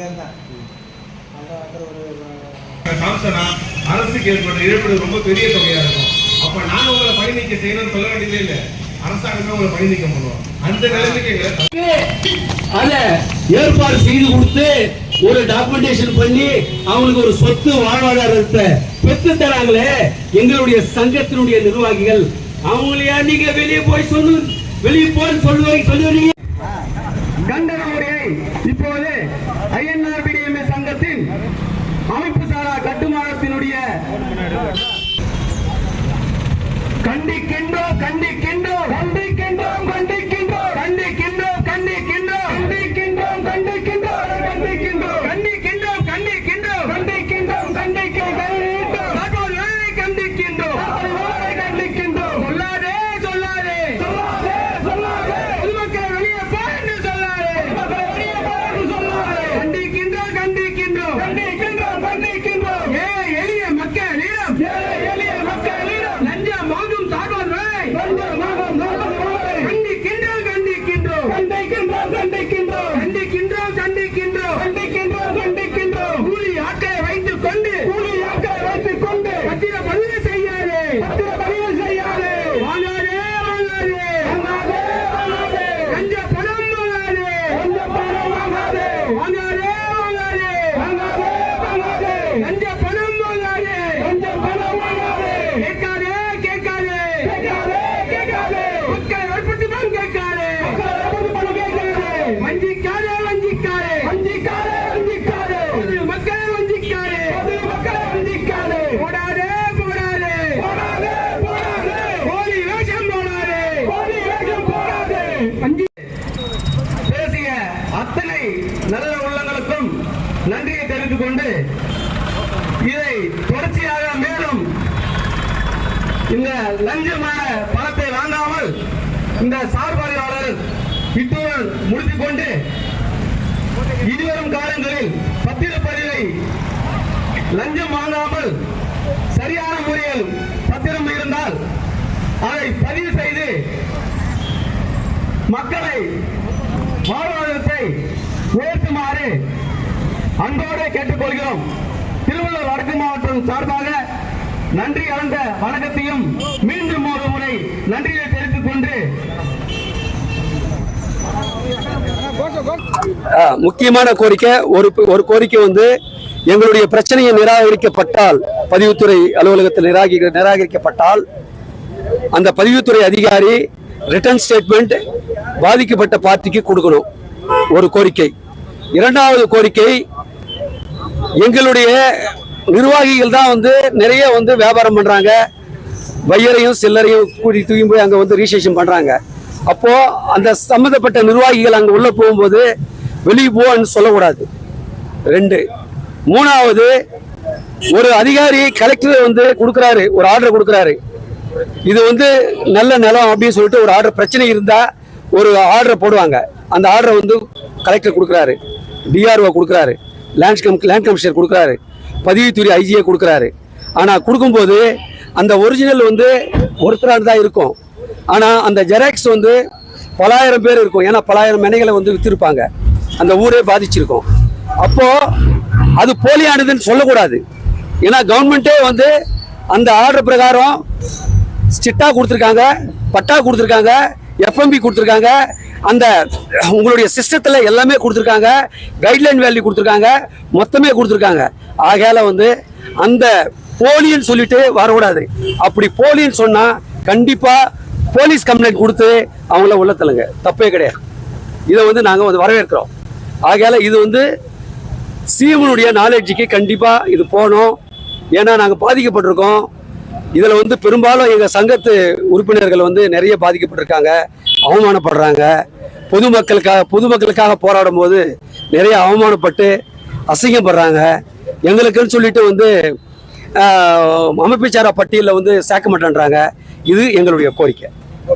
பேர் தான் காமிச்சனா அரசுக்கு ஏற்பட்ட இழப்பீடு ரொம்ப பெரிய தொகையா இருக்கும். அப்ப நாங்க உங்களை பணி நீக்க செய்யணும்னு சொல்ல வேண்டியதே இல்ல. அரசாங்கமே உங்களை பணி நீக்கம் பண்ணுவோம் அந்த நிலைமைக்கு அத ஏற்பாடு செய்து கொடுத்து ஒரு டாக்குமெண்டேஷன் பண்ணி அவங்களுக்கு ஒரு சொத்து வாழ்வாதாரத்தை பெற்று தராங்களே எங்களுடைய சங்கத்தினுடைய நிர்வாகிகள். அவங்களையா நீங்க வெளியே போய் சொல்லு வெளியே போய் சொல்லுவாங்க சொல்லுவீங்க? அமைப்பு சாரா கட்டுமானத்தினுடைய கண்டிக்க உள்ளங்களுக்கும் நன்றியை தெரிவித்துக் கொண்டு இதை தொடர்ச்சியாக மேலும் இந்த லஞ்சமான பணத்தை வாங்காமல் இந்த சார்பாளர் இத்துடன் முடித்துக் கொண்டு இனிவரும் காலங்களில் பத்திரப்பதிவை லஞ்சம் வாங்காமல் சரியான முறையில் பத்திரம் இருந்தால் அதை பதிவு செய்து மக்களை வாழ்வாதாரத்தை உயர்த்துமாறு அன்போடு கேட்டுக்கொள்கிறோம். திருவள்ளூர் வடக்கு மாவட்டம் சார்பாக நன்றி கலந்த வணக்கத்தையும் மீண்டும் ஒரு முறை நன்றியை தெரிவித்துக் கொண்டு முக்கியமான கோரிக்கை ஒரு ஒரு கோரிக்கை வந்து எங்களுடைய பிரச்சனையை நிராகரிக்கப்பட்டால் பதிவுத்துறை அலுவலகத்தில் நிராகரி நிராகரிக்கப்பட்டால் அந்த பதிவுத்துறை அதிகாரி ரிட்டர்ன் ஸ்டேட்மெண்ட் பாதிக்கப்பட்ட பார்ட்டிக்கு கொடுக்கணும். ஒரு கோரிக்கை. இரண்டாவது கோரிக்கை எங்களுடைய நிர்வாகிகள் தான் வந்து நிறைய வந்து வியாபாரம் பண்றாங்க. வையரையும் சில்லரையும் கூட்டி தூக்கி போய் அங்க வந்து ரிஜிஸ்ட்ரேஷன் பண்றாங்க. அப்போ அந்த சம்மந்தப்பட்ட நிர்வாகிகள் அங்க உள்ள போகும்போது வெளியே போன்னு சொல்லக்கூடாது. ரெண்டு. மூணாவது ஒரு அதிகாரி கலெக்டர் வந்து கொடுக்குறாரு ஒரு ஆர்டர் கொடுக்குறாரு. இது வந்து நல்ல நிலம் அப்படின்னு சொல்லிட்டு ஒரு ஆர்டர் பிரச்சனை இருந்தா ஒரு ஆர்டரை போடுவாங்க. அந்த ஆர்டரை வந்து கலெக்டர் கொடுக்குறாரு டிஆர்ஓ கொடுக்குறாரு லேண்ட் கம் லேண்ட் கமிஷனர் கொடுக்குறாரு பதிவுத்துறை ஐஜியை கொடுக்குறாரு. ஆனால் கொடுக்கும்போது அந்த ஒரிஜினல் வந்து ஒருத்தராக தான் இருக்கும். ஆனால் அந்த ஜெராக்ஸ் வந்து பலாயிரம் பேர் இருக்கும். ஏன்னா பலாயிரம் மெனைகளை வந்து விற்றுருப்பாங்க அந்த ஊரே பாதிச்சிருக்கும். அப்போது அது போலியானதுன்னு சொல்லக்கூடாது. ஏன்னா கவர்மெண்ட்டே வந்து அந்த ஆர்டர் பிரகாரம் ஸ்டிட்டா கொடுத்துருக்காங்க பட்டா கொடுத்துருக்காங்க. எஃப்எம்பி கொடுத்துருக்காங்க. அந்த உங்களுடைய சிஸ்டத்தில் எல்லாமே கொடுத்துருக்காங்க. கைட்லைன் வேல்யூ கொடுத்துருக்காங்க. மொத்தமே கொடுத்துருக்காங்க. ஆகையால் வந்து அந்த போலின்னு சொல்லிட்டு வரக்கூடாது. அப்படி போலின்னு சொன்னால் கண்டிப்பாக போலீஸ் கம்ப்ளைண்ட் கொடுத்து அவங்கள உள்ள தள்ளுங்க. தப்பே கிடையாது. இதை வந்து நாங்கள் வந்து வரவேற்கிறோம். ஆகையால் இது வந்து சிஎம்னுடைய நாலேஜுக்கு கண்டிப்பாக இது போகணும். ஏன்னா நாங்கள் பாதிக்கப்பட்டிருக்கோம். இதில் வந்து பெரும்பாலும் எங்கள் சங்கத்து உறுப்பினர்கள் வந்து நிறைய பாதிக்கப்பட்டிருக்காங்க அவமானப்படுறாங்க. பொதுமக்களுக்காக பொதுமக்களுக்காக போராடும் போது நிறைய அவமானப்பட்டு அசிங்கப்படுறாங்க. எங்களுக்குன்னு சொல்லிட்டு வந்து அமைப்புச்சார அமைப்புச்சாரா பட்டியலில் வந்து சேர்க்க மாட்டேன்றாங்க. இது எங்களுடைய கோரிக்கை.